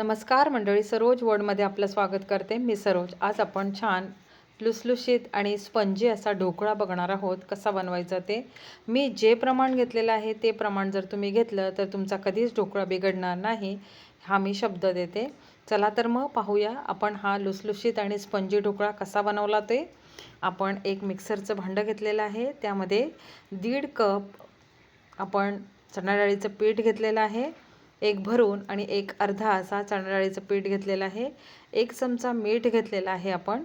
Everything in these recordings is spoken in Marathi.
नमस्कार मंडळी सरोज वर्डमध्ये आपलं स्वागत करते. मी सरोज. आज आपण छान लुसलुशीत आणि स्पंजी असा ढोकळा बघणार आहोत. कसा बनवायचा ते? मी जे प्रमाण घेतलेलं आहे ते प्रमाण जर तुम्ही घेतलं तर तुमचा कधीच ढोकळा बिघडणार नाही हा मी शब्द देते. चला तर मग पाहूया आपण हा लुसलुशीत आणि स्पंजी ढोकळा कसा बनवला ते. आपण एक मिक्सरचं भांडं घेतलेलं आहे. त्यामध्ये दीड कप आपण चणा डाळीचं पीठ घेतलेलं आहे. एक भरून आणि एक अर्धा असा चणाडाळीचं पीठ घेतलेलं आहे. एक चमचा मीठ घेतलेलं आहे आपण.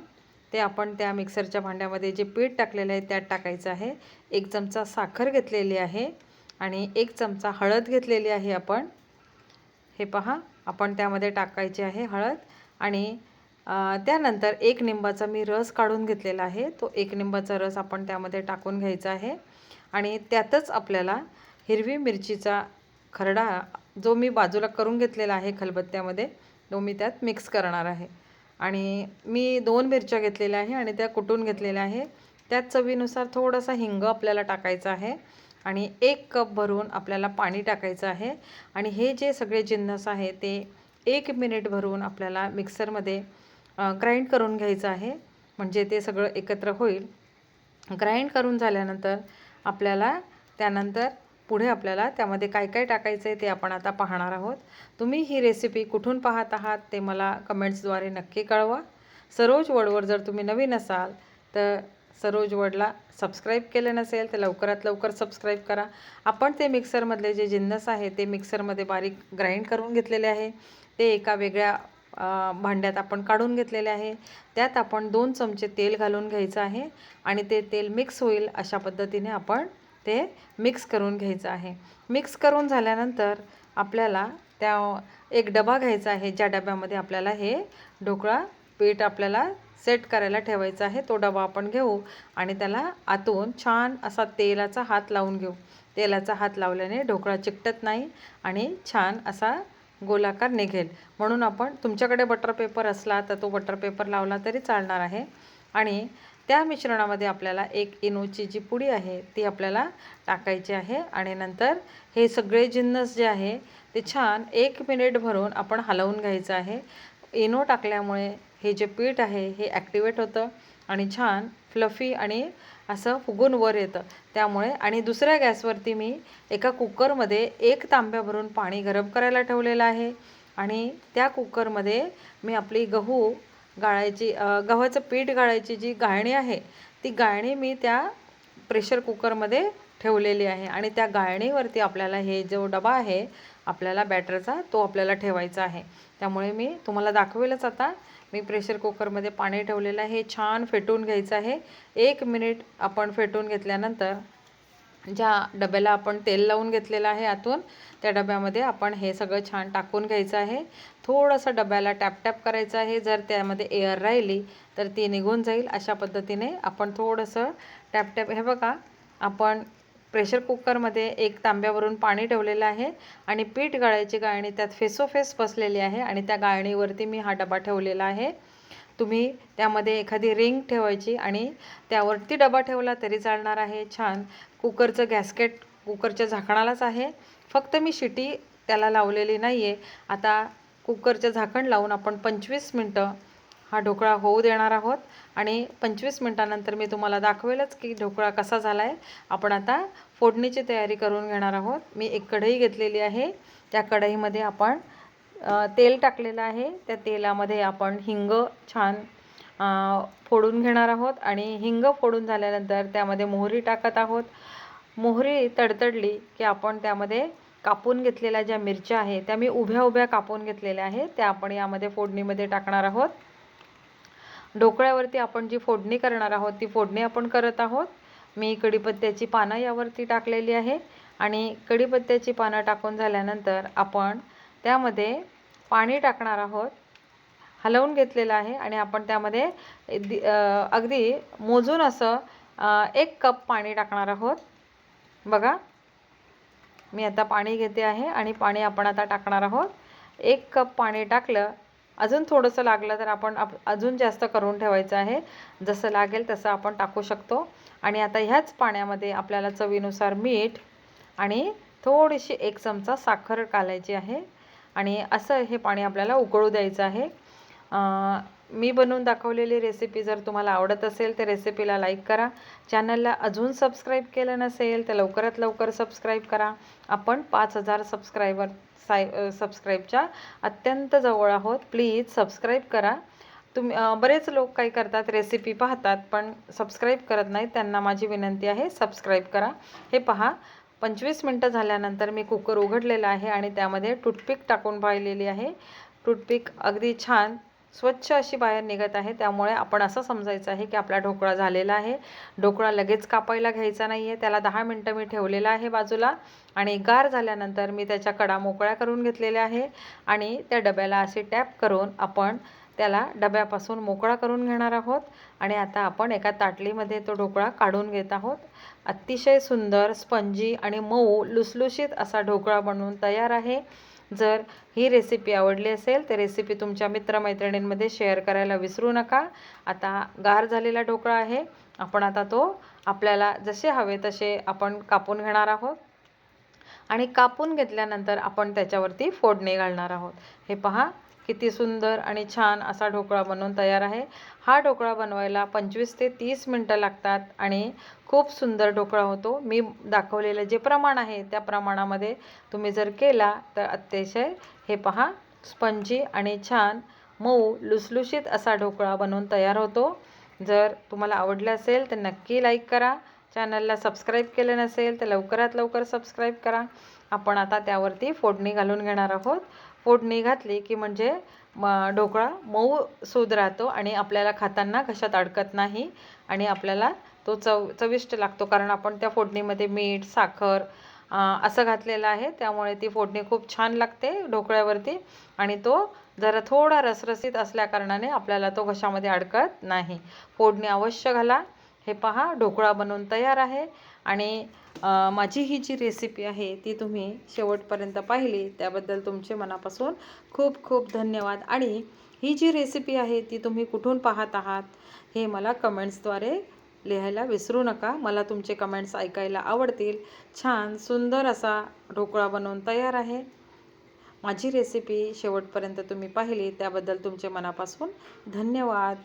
ते आपण त्या मिक्सरच्या भांड्यामध्ये जे पीठ टाकलेलं आहे त्यात टाकायचं आहे. एक चमचा साखर घेतलेली आहे आणि एक चमचा हळद घेतलेली आहे आपण. हे पहा आपण त्यामध्ये टाकायचे आहे हळद आणि त्यानंतर एक निंबाचा मी रस काढून घेतलेला आहे. तो एक निंबाचा रस आपण त्यामध्ये टाकून घ्यायचा आहे आणि त्यातच आपल्याला हिरवी मिरचीचा खरडा जो मी बाजूला करून घेतलेला आहे खलबत्त्यामध्ये तो मी त्यात मिक्स करणार आहे. आणि मी दोन मिरच्या घेतलेल्या आहे आणि त्या कुटून घेतलेल्या आहे. त्यात चवीनुसार थोडासा हिंग आपल्याला टाकायचा आहे आणि एक कप भरून आपल्याला पाणी टाकायचं आहे. आणि हे जे सगळे जिन्नस आहे ते एक मिनिट भरून आपल्याला मिक्सरमध्ये ग्राइंड करून घ्यायचं आहे. म्हणजे ते सगळं एकत्र होईल. ग्राइंड करून झाल्यानंतर आपल्याला त्यानंतर पुढे आपल्याला त्यामध्ये काय काय टाकायचं आहे ते आपण आता पाहणार आहोत. तुम्ही ही रेसिपी कुठून पाहत आहात ते मला कमेंट्सद्वारे नक्की कळवा. सरोज वडवर जर तुम्ही नवीन असाल तर सरोज वडला सबस्क्राईब केले नसेल तर लवकरात लवकर सबस्क्राईब करा. आपण ते मिक्सरमधले जे जिन्नस आहे ते मिक्सरमध्ये बारीक ग्राइंड करून घेतलेले आहे. ते एका वेगळ्या भांड्यात आपण काढून घेतलेले आहे. त्यात आपण दोन चमचे तेल घालून घ्यायचं आहे आणि ते तेल मिक्स होईल अशा पद्धतीने आपण ते मिक्स करून घ्यायचं आहे. मिक्स करून झाल्यानंतर आपल्याला त्या एक डबा घ्यायचा आहे ज्या डब्यामध्ये आपल्याला हे ढोकळा पीठ आपल्याला सेट करायला ठेवायचा आहे तो डबा आपण घेऊ आणि त्याला आतून छान असा तेलाचा हात लावून घेऊ. तेलाचा हात लावल्याने ढोकळा चिकटत नाही आणि छान असा गोलाकार निघेल. म्हणून आपण तुमच्याकडे बटर पेपर असला तर तो बटर पेपर लावला तरी चालणार आहे. आणि त्या मिश्रणामध्ये आपल्याला एक इनोची जी पुडी आहे ती आपल्याला टाकायची आहे आणि नंतर हे सगळे जिन्नस जे आहे ते छान एक मिनिट भरून आपण हलवून घ्यायचं आहे. इनो टाकल्यामुळे हे जे पीठ आहे हे ॲक्टिवेट होतं आणि छान फ्लफी आणि असं फुगून वर येतं. त्यामुळे आणि दुसऱ्या गॅसवरती मी एका कुकरमध्ये एक तांब्या भरून पाणी गरम करायला ठेवलेलं आहे आणि त्या कुकरमध्ये मी आपली गहू गाळायची गव्हाचं पीठ गाळायची जी गाळणी आहे ती गाळणी मी त्या प्रेशर कुकरमध्ये ठेवलेली आहे. आणि त्या गाळणीवरती आपल्याला हे जो डबा आहे आपल्याला बॅटरचा तो आपल्याला ठेवायचा आहे. त्यामुळे मी तुम्हाला दाखवेलच आता. मी प्रेशर कुकरमध्ये पाणी ठेवलेलं आहे. हे छान फेटून घ्यायचं आहे. एक मिनिट आपण फेटून घेतल्यानंतर ज्या डब्याला आपण तेल लावून घेतलेलं आहे आतून त्या डब्यामध्ये आपण हे सगळं छान टाकून घ्यायचं आहे. थोडंसं डब्याला टॅपटॅप करायचं आहे. जर त्यामध्ये एअर राहिली तर ती निघून जाईल. अशा पद्धतीने आपण थोडंसं टॅपटॅप हे बघा आपण प्रेशर कुकरमध्ये एक तांब्यावरून पाणी ठेवलेलं आहे आणि पीठ गाळायची गाळणी त्यात फेसोफेस बसलेली आहे आणि त्या गाळणीवरती मी हा डबा ठेवलेला आहे. तुम्ही त्यामध्ये एखादी रिंग ठेवायची आणि त्यावरती डबा ठेवला तरी चालणार आहे. छान. कुकरचं गॅसकेट कुकरच्या झाकणालाच आहे. फक्त मी शिटी त्याला लावलेली नाही आहे आता कुकरचं झाकण लावून आपण पंचवीस मिनटं हा ढोकळा होऊ देणार आहोत. आणि पंचवीस मिनटानंतर मी तुम्हाला दाखवेलच की ढोकळा कसा झाला आहे आपण आता फोडणीची तयारी करून घेणार आहोत. मी एक कढई घेतलेली आहे. त्या कढईमध्ये आपण तेल टाकलेलं आहे. त्या तेलामध्ये आपण हिंग छान फोडून घेणार आहोत आणि हिंग फोडून झाल्यानंतर त्यामध्ये मोहरी टाकत आहोत. मोहरी तडतडली की आपण त्यामध्ये कापून घेतलेल्या ज्या मिरच्या आहे त्या मी उभ्या उभ्या कापून घेतलेल्या आहे त्या आपण यामध्ये फोडणीमध्ये टाकणार आहोत. ढोकळ्यावरती आपण जी फोडणी करणार आहोत ती फोडणी आपण करत आहोत. मी कढीपत्त्याची पानं यावरती टाकलेली आहे आणि कढीपत्त्याची पानं टाकून झाल्यानंतर आपण त्यामध्ये पाणी टाकणार आहोत. हलवून घेतलेलं आहे आणि आपण त्यामध्ये अगदी मोजून असं एक कप पाणी टाकणार आहोत. बघा. मी आता पाणी घेते आहे आणि पाणी आपण आता टाकणार आहोत. एक कप पाणी टाकलं. अजून थोडंसं लागलं तर आपण आप अजून जास्त करून ठेवायचं आहे. जसं लागेल तसं आपण टाकू शकतो. आणि आता ह्याच पाण्यामध्ये आपल्याला चवीनुसार मीठ आणि थोडीशी एक चमचा साखर घालायची आहे. आणि असं हे पाणी आपल्याला उकळू द्यायचं आहे. मी बनवून दाखवलेली रेसिपी जर तुम्हाला आवडत असेल तर रेसिपीला लाईक करा. चॅनलला अजून सबस्क्राईब केलं नसेल तर लवकरात लवकर सबस्क्राईब करा. आपण पाच हजार सबस्क्रायबर साय सबस्क्राईबच्या अत्यंत जवळ आहोत. प्लीज सबस्क्राईब करा. तुम्ही बरेच लोक काय करतात रेसिपी पाहतात पण सबस्क्राईब करत नाहीत. त्यांना माझी विनंती आहे सबस्क्राईब करा. हे पहा पंचवीस मिनटं झाल्यानंतर मी कुकर उघडलेला आहे आणि त्यामध्ये टूथपिक टाकून पाहिलेली आहे. टूथपिक अगदी छान स्वच्छ अशी बाहेर निघत आहे. त्यामुळे आपण असं समजायचं आहे की आपला ढोकळा झालेला आहे. ढोकळा लगेच कापायला घ्यायचा नाही आहे त्याला दहा मिनटं मी ठेवलेला आहे बाजूला आणि गार झाल्यानंतर मी त्याच्या कडा मोकळ्या करून घेतलेल्या आहे आणि त्या डब्याला असे टॅप करून आपण त्याला डब्यापासून मोकळा करून घेणार आहोत. आणि आता आपण एका ताटलीमध्ये तो ढोकळा काढून घेत आहोत. अतिशय सुंदर स्पंजी आणि मऊ लुसलुशीत असा ढोकळा बनवून तयार आहे. जर ही रेसिपी आवडली असेल तर रेसिपी तुमच्या मित्रमैत्रिणींमध्ये शेअर करायला विसरू नका. आता गार झालेला ढोकळा आहे. आपण आता तो आपल्याला जसे हवे तसे आपण कापून घेणार आहोत. आणि कापून घेतल्यानंतर आपण त्याच्यावरती फोडणी घालणार आहोत. हे पहा किती सुंदर आणि छान असा ढोकळा बनवून तयार आहे. हा ढोकळा बनवायला पंचवीस ते तीस मिनटं लागतात आणि खूप सुंदर ढोकळा होतो. मी दाखवलेलं जे प्रमाण आहे त्या प्रमाणामध्ये तुम्ही जर केला तर अतिशय हे पहा स्पंजी आणि छान मऊ लुसलुशीत असा ढोकळा बनवून तयार होतो. जर तुम्हाला आवडलं असेल तर नक्की लाईक करा. चॅनलला सबस्क्राईब केलं नसेल तर लवकरात लवकर सबस्क्राईब करा. आपण आता त्यावरती फोडणी घालून घेणार आहोत. फोडणी घातली की म्हणजे म ढोकळा मऊ सूद राहतो आणि आपल्याला खाताना घशात अडकत नाही आणि आपल्याला तो चव चविष्ट लागतो. कारण आपण त्या फोडणीमध्ये मीठ साखर असं घातलेलं आहे. त्यामुळे ती फोडणी खूप छान लागते ढोकळ्यावरती आणि तो जरा थोडा रसरसीत असल्याकारणाने आपल्याला तो घशामध्ये अडकत नाही. फोडणी अवश्य घाला. हे पहा ढोकळा बनवून तयार आहे. आणि माझी ही जी रेसिपी आहे ती तुम्ही शेवटपर्यंत पाहिली. त्याबद्दल तुमचे मनापासून खूप खूप धन्यवाद. आणि ही जी रेसिपी आहे ती तुम्ही कुठून पाहत आहात हे मला कमेंट्सद्वारे लिहायला विसरू नका. मला तुमचे कमेंट्स ऐकायला आवडतील. छान सुंदर असा ढोकळा बनवून तयार आहे. माझी रेसिपी शेवटपर्यंत तुम्ही पाहिली. त्याबद्दल तुमचे मनापासून धन्यवाद.